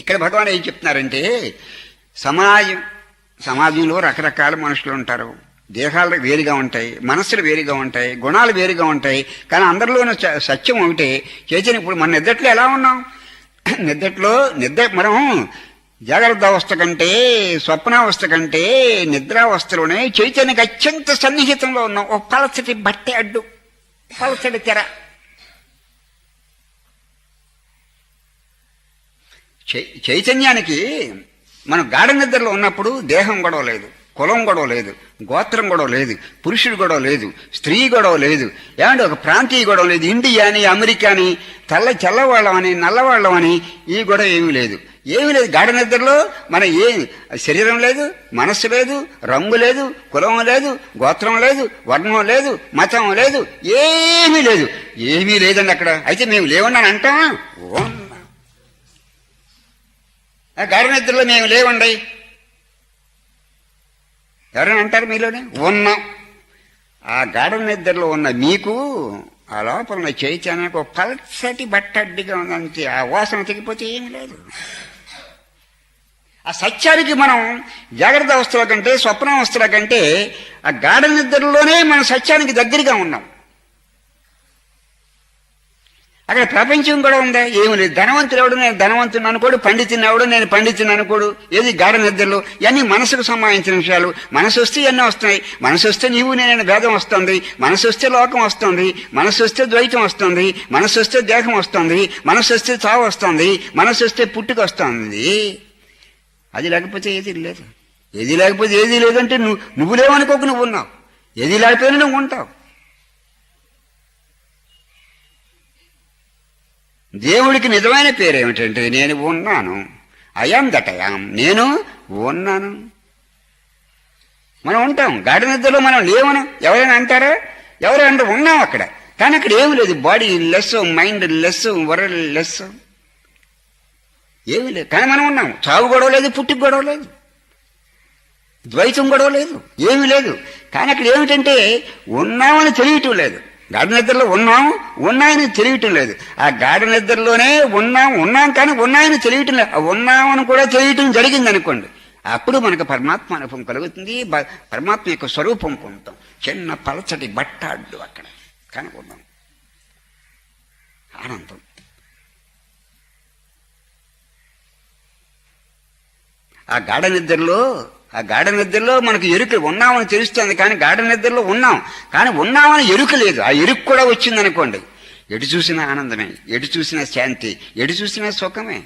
ఇక్కడ భగవాన్ ఏం చెప్తున్నారంటే సమాజం సమాజంలో రకరకాల మనుషులు ఉంటారు. దేహాలు వేరుగా ఉంటాయి మనస్సులు వేరుగా ఉంటాయి గుణాలు వేరుగా ఉంటాయి. కానీ అందరిలోనూ సత్యం ఒకటే. చేసిన ఇప్పుడు మన నిద్దట్లో ఎలా ఉన్నాం? నిద్దట్లో నిద్ర మనం జాగ్రత్త అవస్థ కంటే స్వప్నావస్థ కంటే నిద్రావస్థలోనే చైతన్యకి అత్యంత సన్నిహితంలో ఉన్నాం. ఒక పలసటి బట్టె అడ్డు పలసటి తెర. చైతన్యానికి మనం గాఢ నిద్రలో ఉన్నప్పుడు దేహం గొడవ లేదు కులం గొడవ లేదు గోత్రం గొడవ లేదు పురుషుడు గొడవ లేదు స్త్రీ గొడవ లేదు ఏమంటే ఒక ప్రాంతీయ గొడవ లేదు ఇండియా అని అమెరికా అని తెల్ల తెల్లవాళ్ళమని నల్లవాళ్ళమని ఈ గొడవ ఏమీ లేదు. ఏమీ లేదు గాఢ నిద్రలో మన ఏ శరీరం లేదు మనస్సు లేదు రంగు లేదు కులం లేదు గోత్రం లేదు వర్ణం లేదు మతం లేదు ఏమీ లేదు. ఏమీ లేదండి అక్కడ. అయితే మేము లేవన్నాను అంటామా ఉన్నా ఆ నిద్రలో మేము లేవండి. ఎవరైనా అంటారు మీలోనే? ఉన్నాం. ఆ గాఢ నిద్రలో ఉన్న మీకు ఆ లోపల ఉన్న ఒక పల్సటి బట్టడ్డిగా ఉందంటే ఆ వాసన తెగిపోతే ఏమి లేదు. ఆ సత్యానికి మనం జాగ్రత్త అవస్థల కంటే స్వప్నావస్థల కంటే ఆ గాఢ నిద్రలోనే మనం సత్యానికి దగ్గరగా ఉన్నాం. అక్కడ ప్రపంచం కూడా ఉందా? ఏమి లేదు ధనవంతుడు ఎవడు? నేను ధనవంతుని అనుకోడు పండితుని ఎవడు? నేను పండితుని అనుకోడు. ఏది గాఢ నిద్రలు? ఇవన్నీ మనసుకు సంబంధించిన విషయాలు. మనసు వస్తే ఇవన్నీ వస్తున్నాయి మనసు వస్తే నీవు నేను భేదం వస్తుంది. మనసు వస్తే లోకం వస్తుంది. మనసు వస్తే ద్వైతం వస్తుంది. మనసు వస్తే దేహం వస్తుంది. మనసు వస్తే చావు వస్తుంది. మనసు వస్తే పుట్టుక వస్తుంది. అది లేకపోతే ఏది లేదు. ఏది లేకపోతే ఏది లేదంటే నువ్వు నువ్వు లేవనుకోక నువ్వు ఉన్నావు. ఏది లేకపోయినా నువ్వు ఉంటావు. దేవుడికి నిజమైన పేరు ఏమిటంటే నేను ఉన్నాను. అయాం దటయాం నేను ఉన్నాను. మనం ఉంటాం. గాడి నిద్రలో మనం లేవను. ఎవరైనా అంటారా? ఎవరు అంటే ఉన్నాం అక్కడ. కానీ అక్కడ ఏమి లేదు. Body less mind less world less ఏమీ లేదు. కానీ మనం ఉన్నాం. చావు గొడవ లేదు పుట్టుకు గొడవ లేదు. ద్వైతం గొడవ లేదు. ఏమీ లేదు. కానీ అక్కడ ఏమిటంటే ఉన్నామని తెలియటం లేదు. గాఢ నిద్రలో ఉన్నాం ఉన్నాయని తెలియటం లేదు. ఆ గాఢ నిద్రలోనే ఉన్నాం ఉన్నాం కానీ ఉన్నాయని తెలియటం లేదు. ఉన్నామని కూడా తెలియటం జరిగింది అనుకోండి అప్పుడు మనకు పరమాత్మ అనుభవం కలుగుతుంది పరమాత్మ యొక్క స్వరూపం పొందుతాం. చిన్న పలచటి బట్ట అడ్డు అక్కడ ఉన్నాం ఆనందం. ఆ గాఢ నిద్రలో ఆ గాఢ నిద్రలో మనకు ఎరుక ఉన్నామని తెలుస్తుంది కానీ గాఢ నిద్రలో ఉన్నాం. కానీ ఉన్నామని ఎరుక లేదు. ఆ ఎరుక కూడా వచ్చిందనుకోండి. ఎటు చూసినా ఆనందమే ఎటు చూసినా శాంతి ఎటు చూసినా సుఖమే.